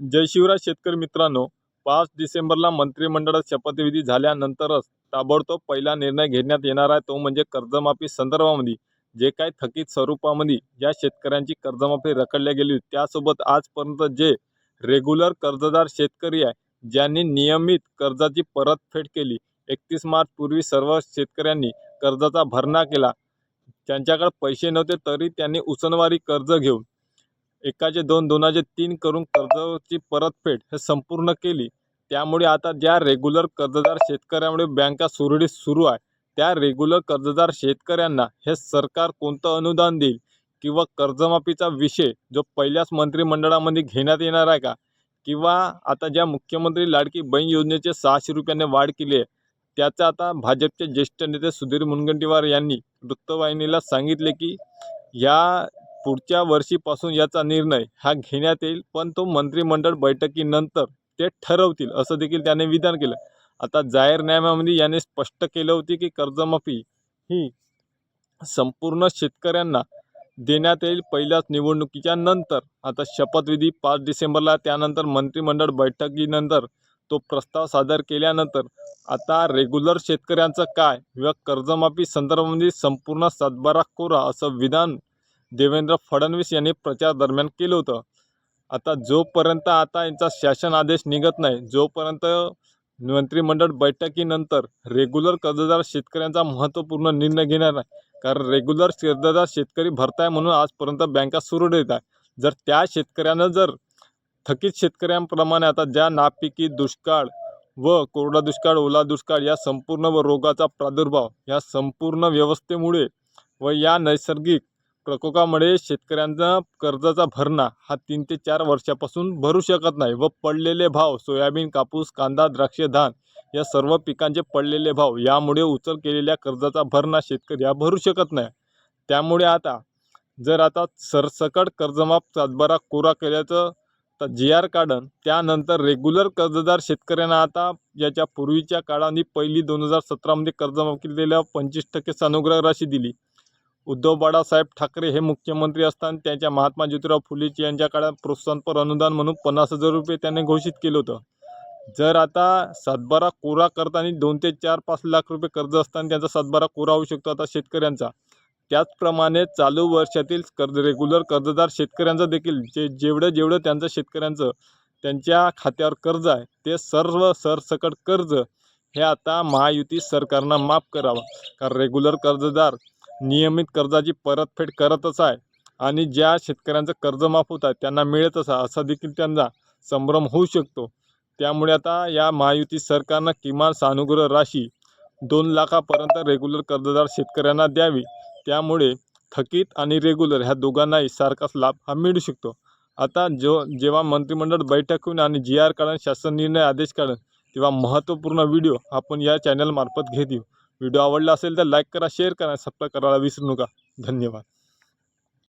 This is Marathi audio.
जय शिवराज शेतकरी मित्रांनो पाच डिसेंबरला मंत्रिमंडळात शपथविधी झाल्यानंतरच ताबडतोब पहिला निर्णय घेण्यात येणार आहे. तो म्हणजे कर्जमाफी संदर्भामध्ये जे काही थकीत स्वरूपामध्ये ज्या शेतकऱ्यांची कर्जमाफी रखडल्या गेली होती त्यासोबत आजपर्यंत जे रेग्युलर कर्जदार शेतकरी आहे ज्यांनी नियमित कर्जाची परतफेड केली एकतीस मार्च पूर्वी सर्व शेतकऱ्यांनी कर्जाचा भरणा केला. त्यांच्याकडे पैसे नव्हते तरी त्यांनी उसनवारी कर्ज घेऊन एकाचे दोन दोनाचे तीन करून कर्जाची परतफेड हे संपूर्ण केली. त्यामुळे आता ज्या रेग्युलर कर्जदार शेतकऱ्यामुळे बँका सुरळीत सुरू आहे त्या रेग्युलर कर्जदार शेतकऱ्यांना हे सरकार कोणतं अनुदान देईल किंवा कर्जमाफीचा विषय जो पहिल्याच मंत्रिमंडळामध्ये घेण्यात येणार आहे का? किंवा आता ज्या मुख्यमंत्री लाडकी बहीण योजनेचे सहाशे रुपयाने वाढ केली आहे त्याचं आता भाजपचे ज्येष्ठ नेते सुधीर मुनगंटीवार यांनी वृत्तवाहिनीला सांगितले की या पुढच्या वर्षीपासून याचा निर्णय हा घेण्यात येईल पण तो मंत्रिमंडळ बैठकीनंतर ते ठरवतील असं देखील त्याने विधान केलं. आता जाहीरनाम्यामध्ये याने स्पष्ट केलं होते की कर्जमाफी ही संपूर्ण शेतकऱ्यांना देण्यात येईल. पहिल्याच निवडणुकीच्या नंतर आता शपथविधी पाच डिसेंबरला त्यानंतर मंत्रिमंडळ बैठकीनंतर तो प्रस्ताव सादर केल्यानंतर आता रेग्युलर शेतकऱ्यांचं काय? किंवा कर्जमाफी संदर्भामध्ये संपूर्ण सातबारा कोरा असं विधान देवेंद्र फडणवीस यांनी प्रचार दरम्यान केलं होतं. आता जोपर्यंत आता यांचा शासन आदेश निघत नाही जोपर्यंत मंत्रिमंडळ बैठकीनंतर रेग्युलर कर्जदार शेतकऱ्यांचा महत्त्वपूर्ण निर्णय घेणार नाही कारण रेग्युलर कर्जदार शेतकरी भरताय म्हणून आजपर्यंत बँका सुरळीत आहे. जर त्या शेतकऱ्यानं जर थकीत शेतकऱ्यांप्रमाणे आता ज्या नापिकी दुष्काळ व कोरडा दुष्काळ ओला दुष्काळ या संपूर्ण व रोगाचा प्रादुर्भाव या संपूर्ण व्यवस्थेमुळे व या नैसर्गिक प्रकोपामुळे शेतकऱ्यांचा कर्जाचा भरणा हा तीन ते चार वर्षापासून भरू शकत नाही व पडलेले भाव सोयाबीन कापूस कांदा द्राक्षे धान या सर्व पिकांचे पडलेले भाव यामुळे उचल केलेल्या कर्जाचा भरणा शेतकरी हा भरू शकत नाही. त्यामुळे आता जर आता सरसकट कर्जमाफ सातबारा कोरा केल्याचं तर जी आर काढन त्यानंतर रेग्युलर कर्जदार शेतकऱ्यांना आता याच्या पूर्वीच्या काळाने पहिली दोन हजार सतरामध्ये कर्जमाफ केलेल्या पंचवीस टक्के सानुग्रह राशी दिली उद्धव बाळासाहेब ठाकरे हे मुख्यमंत्री असताना त्यांच्या महात्मा ज्योतिराव फुलेची यांच्या काळात प्रोत्साहनपर अनुदान म्हणून पन्नास हजार रुपये त्यांनी घोषित केलं होतं. जर आता सातबारा कोरा करताना दोन ते चार पाच लाख रुपये कर्ज असताना त्यांचा सातबारा कोरा होऊ शकतो आता शेतकऱ्यांचा. त्याचप्रमाणे चालू वर्षातील कर्ज रेग्युलर कर्जदार शेतकऱ्यांचं देखील जे जेवढं जेवढं त्यांचं शेतकऱ्यांचं त्यांच्या खात्यावर कर्ज आहे ते सर्व सरसकट कर्ज हे आता महायुती सरकारनं माफ करावं. कारण रेग्युलर कर्जदार नियमित कर्जाची परतफेड करतच आहे आणि ज्या शेतकऱ्यांचं कर्ज माफ होत आहे त्यांना मिळतच आहे असा देखील त्यांचा संभ्रम होऊ शकतो. त्यामुळे आता या महायुती सरकारनं किमान सानुग्रह राशी दोन लाखापर्यंत रेग्युलर कर्जदार शेतकऱ्यांना द्यावी. त्यामुळे थकीत आणि रेग्युलर ह्या दोघांनाही सारखाच लाभ हा मिळू शकतो. आता जो जेव्हा मंत्रिमंडळ बैठक होईल आणि जी आर काढून शासन निर्णय आदेश काढून तेव्हा महत्त्वपूर्ण व्हिडिओ आपण या चॅनलमार्फत घेत येऊ व्हिडिओ आवडला असेल तर लाईक करा शेअर करा सबस्क्राईब करायला विसरू नका. धन्यवाद.